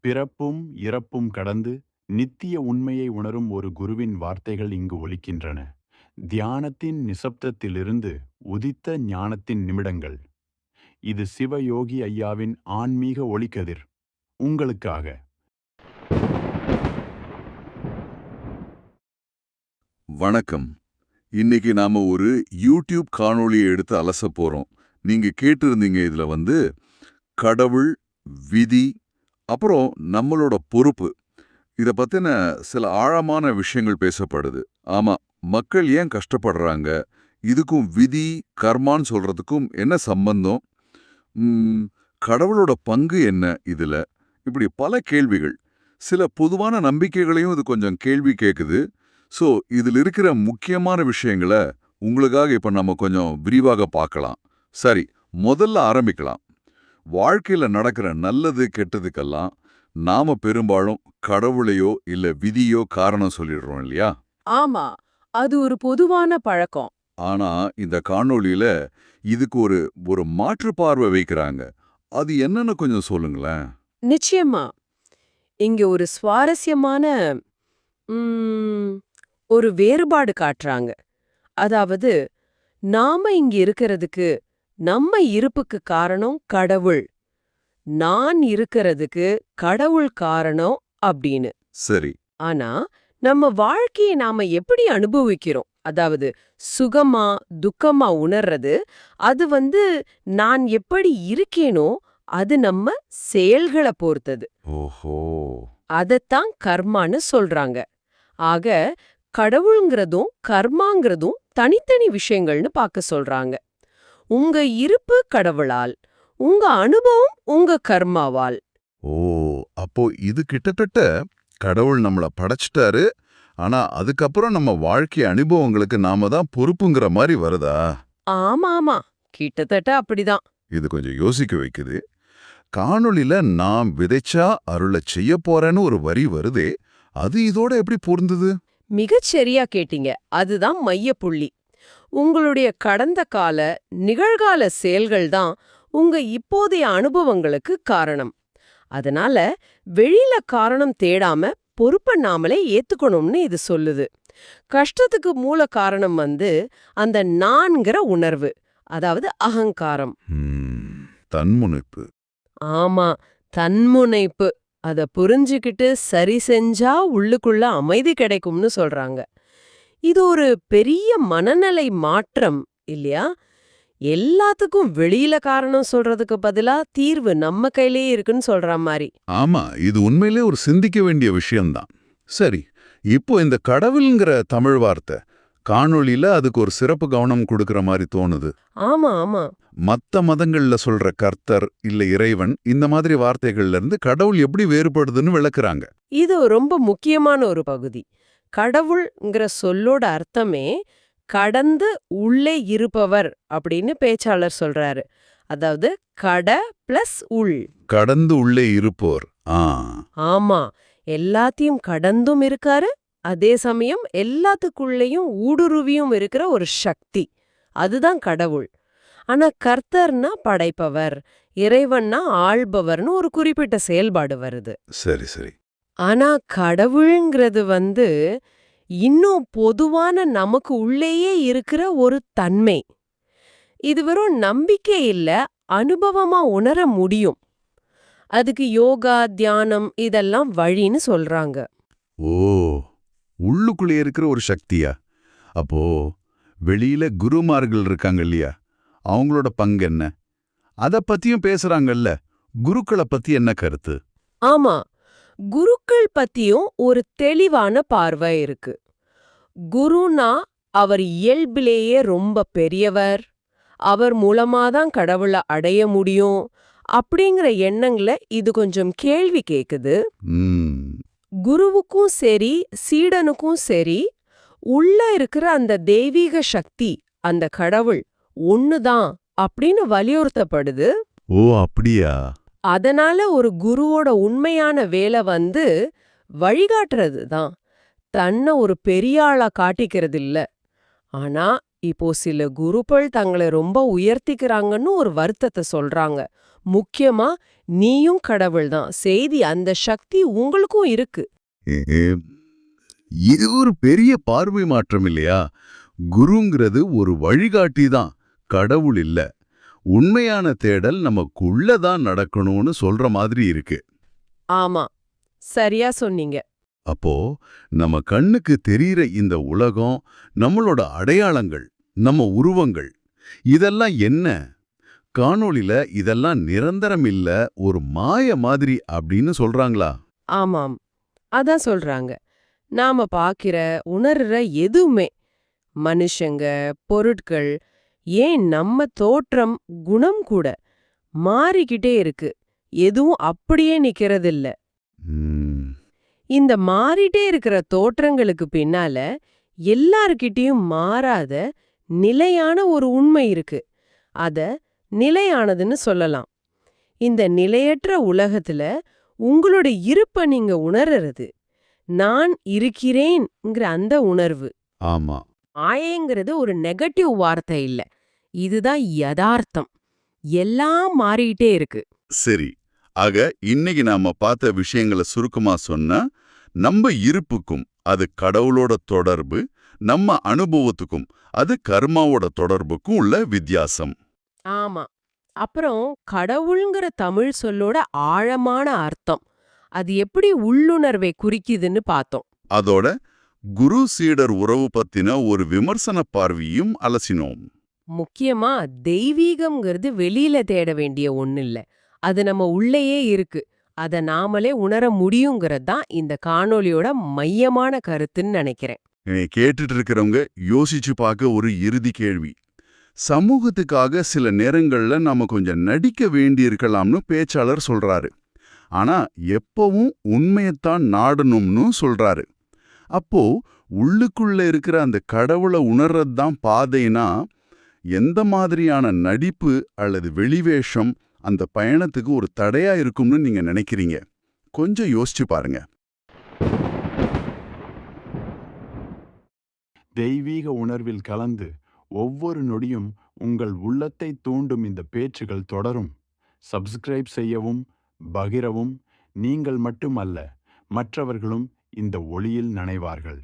பிறப்பும் இறப்பும் கடந்து நித்திய உண்மையை உணரும் ஒரு குருவின் வார்த்தைகள் இங்கு ஒலிக்கின்றன. தியானத்தின் நிசப்தத்திலிருந்து உதித்த ஞானத்தின் நிமிடங்கள். இது சிவயோகி ஐயாவின் ஆன்மீக ஒளிக்கதிர். உங்களுக்காக. வணக்கம். இன்னைக்கு நாம ஒரு யூடியூப் காணொளியை எடுத்து அலச போறோம். நீங்க கேட்டிருந்தீங்க இதுல வந்து கடவுள் விதி அப்புறம் நம்மளோட பொறுப்பு. இத பத்தின சில ஆழமான விஷயங்கள் பேசப்படுது. ஆமா மக்கள் ஏன் கஷ்டப்படுறாங்க? இதுக்கும் விதி கர்மான்னு சொல்றதுக்கும் என்ன சம்பந்தம்? கடவுளோட பங்கு என்ன இதுல? இப்படி பல கேள்விகள். சில பொதுவான நம்பிக்கைகளையும் இது கொஞ்சம் கேள்வி கேட்குது சோ இதில் இருக்கிற முக்கியமான விஷயங்களை உங்களுக்காக இப்ப நம்ம கொஞ்சம் விரிவாக பார்க்கலாம். சரி முதல்ல ஆரம்பிக்கலாம். வாழ்க்கையில நடக்கிற நல்லது கெட்டதுக்கெல்லாம் நாம பெரும்பாலும் கடவுளையோ இல்ல விதியோ காரணம் சொல்லிடுறோம் இல்லையா? ஆமா. அது ஒரு பொதுவான பழக்கம். ஆனா இந்த காணொளியில இதுக்கு ஒரு ஒரு மாற்று பார்வை வைக்கிறாங்க. அது என்னன்னு கொஞ்சம் சொல்லுங்களேன். நிச்சயமா. இங்க ஒரு சுவாரஸ்யமான ஒரு வேறுபாடு காட்டுறாங்க. அதாவது நாம இங்க இருக்கிறதுக்கு நம்ம இருப்புக்கு காரணம் கடவுள். நான் இருக்கிறதுக்கு கடவுள் காரணம் அப்படின்னு. சரி. ஆனா நம்ம வாழ்க்கையை நாம எப்படி அனுபவிக்கிறோம்? அதாவது சுகமா துக்கமா உணர்றது அது வந்து நான் எப்படி இருக்கேனோ அது நம்ம செயல்களை பொறுத்தது. ஓஹோ. அதத்தான் கர்மான்னு சொல்றாங்க. ஆக கடவுள்ங்கிறதும் கர்மாங்கிறதும் தனித்தனி விஷயங்கள்னு பார்க்க சொல்றாங்க. உங்க இருப்பு கடவுளால் உங்க அனுபவம் உங்க கர்மாவால். ஓ அப்போ இது கிட்டத்தட்ட கடவுள் நம்மள படைச்சிட்டாரு. ஆனா அதுக்கப்புறம் நம்ம வாழ்க்கை அனுபவங்களுக்கு நாம தான் பொறுப்புங்கிற மாதிரி வருதா? ஆமா ஆமா கிட்டத்தட்ட அப்படிதான். இது கொஞ்சம் யோசிக்க வைக்குது. காணொளியில நான் விதைச்சா அருளை செய்ய போறேன்னு ஒரு வரி வருதே. அது இதோட எப்படி பொருந்தது? மிகச் சரியா கேட்டீங்க. அதுதான் மையப்புள்ளி. உங்களுடைய கடந்த கால நிகழ்கால செயல்கள் தான் உங்க இப்போதைய அனுபவங்களுக்கு காரணம். அதனால வெளியில காரணம் தேடாம பொறுப்பை நாமளே ஏத்துக்கணும்னு இது சொல்லுது. கஷ்டத்துக்கு மூல காரணம் வந்து அந்த நான்கிற உணர்வு அதாவது அகங்காரம். தன்முனைப்பு. ஆமா தன்முனைப்பு. அத புரிஞ்சுக்கிட்டு சரி செஞ்சா உள்ளுக்குள்ள அமைதி கிடைக்கும்னு சொல்றாங்க. இது ஒரு பெரிய மனநிலை மாற்றம் இல்லையா? எல்லாத்துக்கும் வெளியில காரணம் சொல்றதுக்கு பதிலா தீர்வு நம்ம கையிலேயே இருக்குன்னு சொல்ற மாதிரி. ஆமா இது உண்மையிலே ஒரு சிந்திக்க வேண்டிய விஷயம்தான். சரி இப்போ இந்த கடவுள்ங்கிற தமிழ் வார்த்தை காணொளியில அதுக்கு ஒரு சிறப்பு கவனம் கொடுக்கிற மாதிரி தோணுது. ஆமா ஆமா. மத்த மதங்கள்ல சொல்ற கர்த்தர் இல்ல இறைவன் இந்த மாதிரி வார்த்தைகள்ல இருந்து கடவுள் எப்படி வேறுபடுதுன்னு விளக்குறாங்க. இது ரொம்ப முக்கியமான ஒரு பகுதி. கடவுள்ங்கிற சொல்லோட அர்த்தமே கடந்து உள்ளே இருப்பவர் அப்படின்னு பேச்சாளர் சொல்றாரு. அதாவது கட பிளஸ் உள். கடந்து உள்ளே இருப்போர். ஆமா. எல்லாத்தையும் கடந்தும் இருக்காரு அதே சமயம் எல்லாத்துக்குள்ளேயும் ஊடுருவியும் இருக்கிற ஒரு சக்தி. அதுதான் கடவுள். ஆனா கர்த்தர்னா படைப்பவர் இறைவன்னா ஆள்பவர்னு ஒரு குறிப்பிட்ட செயல்பாடு வருது. சரி சரி. ஆனா கடவுள்ங்கிறது வந்து இன்னும் பொதுவான நமக்கு உள்ளேயே இருக்கிற ஒரு தன்மை. இது வெறும் நம்பிக்கை இல்ல அனுபவமா உணர முடியும். அதுக்கு யோகா தியானம் இதெல்லாம் வழின்னு சொல்றாங்க. ஓ உள்ளுக்குள்ளே இருக்கிற ஒரு சக்தியா? அப்போ வெளியில குருமார்கள் இருக்காங்க இல்லையா? அவங்களோட பங்கு என்ன அத பத்தியும் பேசுறாங்கல்ல குருக்களை பத்தி என்ன கருத்து? ஆமா குருக்கள் பத்தியும் ஒரு தெளிவான பார்வை இருக்கு. குருனா அவர் இயல்பிலேயே ரொம்ப பெரியவர். அவர் மூலமாதான் கடவுளை அடைய முடியும் அப்படிங்கிற எண்ணங்களை இது கொஞ்சம் கேள்வி கேக்குது. குருவுக்கும் சரி சீடனுக்கும் சரி உள்ள இருக்கிற அந்த தெய்வீக சக்தி அந்த கடவுள் ஒண்ணுதான் அப்படின்னு வலியுறுத்தப்படுது. ஓ அப்படியா? அதனால ஒரு குருவோட உண்மையான வேலை வந்து வழிகாட்டுறது தான். தன்னை ஒரு பெரிய ஆளா காட்டிக்கிறது இல்ல. ஆனா இப்போ சில குருக்கள் தங்களை ரொம்ப உயர்த்திக்கிறாங்கன்னு ஒரு வருத்தத்தை சொல்றாங்க. முக்கியமா நீயும் கடவுள் தான். செய்தி அந்த சக்தி உங்களுக்கும் இருக்கு. இது ஒரு பெரிய பார்வை மாற்றம் இல்லையா? குருங்கிறது ஒரு வழிகாட்டி தான். கடவுள் இல்ல. உண்மையான தேடல் நமக்குள்ள தான் நடக்கணும்னு சொல்ற மாதிரி இருக்கு. ஆமா. சரியா சொன்னீங்க. அப்போ நம்ம கண்ணுக்கு தெரியிற இந்த உலகம் நம்மளோட அடையாளங்கள் நம்ம உருவங்கள் இதெல்லாம் என்ன? காணொளில இதெல்லாம் நிரந்தரம் இல்ல ஒரு மாய மாதிரி அப்படின்னு சொல்றாங்களா? ஆமாம். அதான் சொல்றாங்க. நாம பாக்கிற உணர்ற எதுவுமே மனுஷங்க பொருட்கள் ஏன் நம்ம தோற்றம் குணம் கூட மாறிக்கிட்டே இருக்கு. எதுவும் அப்படியே நிக்கிறதில்ல. இந்த மாறிட்டே இருக்கிற தோற்றங்களுக்கு பின்னால எல்லார்கிட்டயும் மாறாத நிலையான ஒரு உண்மை இருக்கு. அத நிலையானதுன்னு சொல்லலாம். இந்த நிலையற்ற உலகத்துல உங்களோட இருப்ப நீங்க உணர்றது நான் இருக்கிறேன்ங்கிற அந்த உணர்வு. ஆமா. மாயைங்கிறது ஒரு நெகட்டிவ் வார்த்தை இல்ல. இதுதான் யதார்த்தம். எல்லாம் மாறிட்டே இருக்கு. சரி. ஆக இன்னைக்கு நாம பார்த்த விஷயங்களை சுருக்கமா சொன்னா நம்ம இருப்புக்கும் அது கடவுளோட தொடர்பு நம்ம அனுபவத்துக்கும் அது கர்மாவோட தொடர்புக்கும் உள்ள வித்தியாசம். ஆமா. அப்புறம் கடவுள்ங்கிற தமிழ் சொல்லோட ஆழமான அர்த்தம். அது எப்படி உள்ளுணர்வை குறிக்குதுன்னு பார்த்தோம். அதோட குரு சீடர் உறவு பத்தின ஒரு விமர்சன பார்வையும் அலசினோம். முக்கியமா தெய்வீகம்ங்கிறது வெளியில தேட வேண்டிய ஒண்ணு இல்ல அது நம்ம உள்ளேயே இருக்கு. அத நாமளே உணர முடியுங்கிறது தான் இந்த காணொளியோட மையமான கருத்துன்னு நினைக்கிறேன். என்னை கேட்டுட்டு இருக்கிறவங்க யோசிச்சு பார்க்க ஒரு இறுதி கேள்வி. சமூகத்துக்காக சில நேரங்கள்ல நாம கொஞ்சம் நடிக்க வேண்டியிருக்கலாம்னு பேச்சாளர் சொல்றாரு. ஆனா எப்பவும் உண்மையத்தான் நாடணும்னு சொல்றாரு. அப்போ உள்ளுக்குள்ள இருக்கிற அந்த கடவுளை உணர்றது தான் பாதைனா எந்த மாதிரியான நடிப்பு அல்லது வெளிவேஷம் அந்த பயணத்துக்கு ஒரு தடையா இருக்கும்னு நீங்க நினைக்கிறீங்க? கொஞ்சம் யோசிச்சு பாருங்க. தெய்வீக உணர்வில் கலந்து ஒவ்வொரு நொடியும் உங்கள் உள்ளத்தை தூண்டும் இந்த பேச்சுகள் தொடரும். சப்ஸ்கிரைப் செய்யவும் பகிரவும் நீங்கள் மட்டுமல்ல மற்றவர்களும் இந்த ஒளியில் நனைவார்கள்.